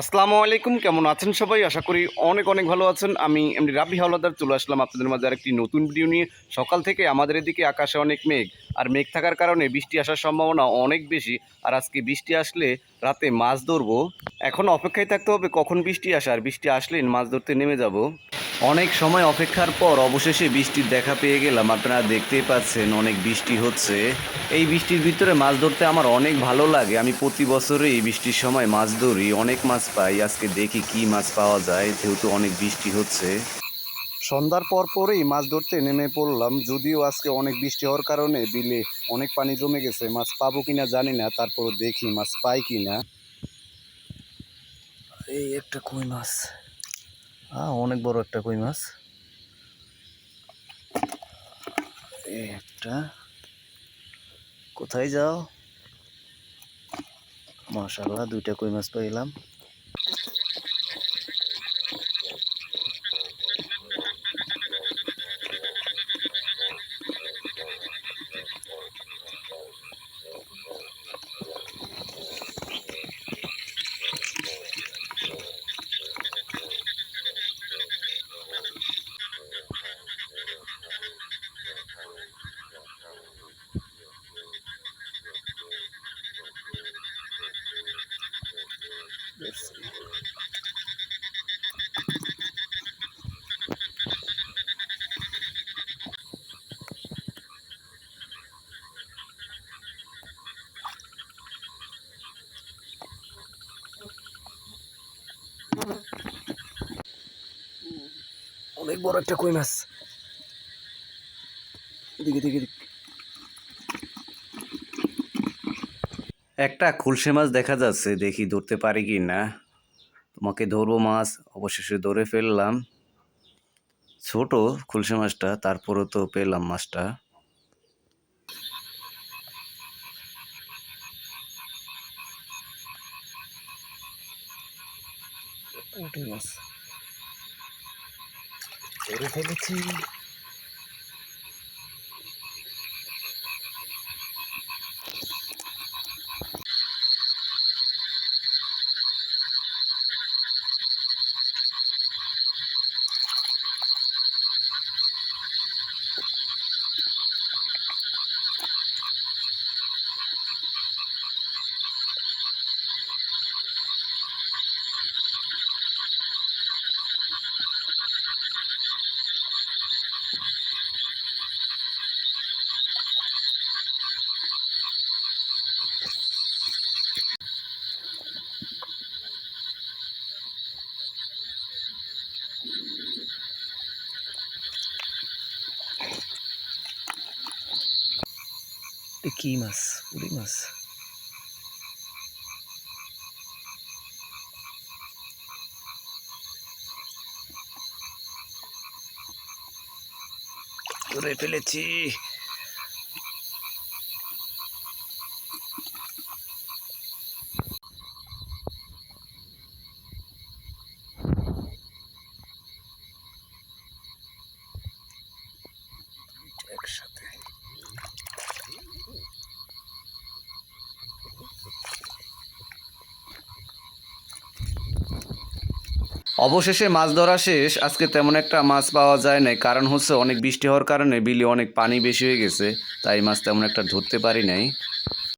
আসসালামু আলাইকুম, কেমন আছেন সবাই? আশা করি অনেক অনেক ভালো আছেন। আমি এমনি রাবি হাওলাদার, চলে আসলাম আপনাদের মাঝে আরেকটি নতুন ভিডিও নিয়ে। সকাল থেকে আমাদের এদিকে আকাশে অনেক মেঘ, আর মেঘ থাকার কারণে বৃষ্টি আসার সম্ভাবনা অনেক বেশি। আর আজকে বৃষ্টি আসলে রাতে মাছ ধরবো। এখন অপেক্ষায় থাকতে হবে কখন বৃষ্টি আসে, আর বৃষ্টি আসলে মাছ ধরতে নেমে যাব। অনেক সময় অপেক্ষার পর অবশেষে বৃষ্টির দেখা পেয়ে গেলাম। আপনারা দেখতেই পাচ্ছেন অনেক বৃষ্টি হচ্ছে। এই বৃষ্টির ভিতরে মাছ ধরতে আমার অনেক ভালো লাগে। আমি প্রতি বছরে এই বৃষ্টির সময় মাছ ধরি অনেক মাছ পাই। আজকে দেখি কি মাছ পাওয়া যায় যেহেতু অনেক বৃষ্টি হচ্ছে। সন্ধ্যার পর পরেই মাছ ধরতে নেমে পড়লাম। যদিও আজকে অনেক বৃষ্টি হওয়ার কারণে বিলে অনেক পানি জমে গেছে। মাছ পাবো কিনা জানি না তারপর দেখি মাছ পাই কিনা। এই একটা কই মাছ? অনেক বড় একটা কই মাছ। একটা। কোথায় যাও? মাশাল্লাহ দুইটা কই মাছ পাইলাম। অনেক বড় একটা কই মাছ। একটা খুলসে মাছ দেখা যাচ্ছে দেখি ধরতে পারি কি না। তোমাকে ধরবো মাছ অবশেষে ধরে ফেললাম। ছোট খুলসে মাছটা তারপরও তো পেলাম মাছটা। ドルフェムチ মাছ ধরে ফেলেছি এটা কি মাছ পুঁটি মাছ ধরে ফেলেছি। অবশেষে মাছ ধরা শেষ। আজকে তেমন একটা মাছ পাওয়া যায় নাই। কারণ হচ্ছে অনেক বৃষ্টি হওয়ার কারণে বিলে অনেক পানি বেশি হয়ে গেছে, তাই মাছ তেমন একটা ধরতে পারি নাই।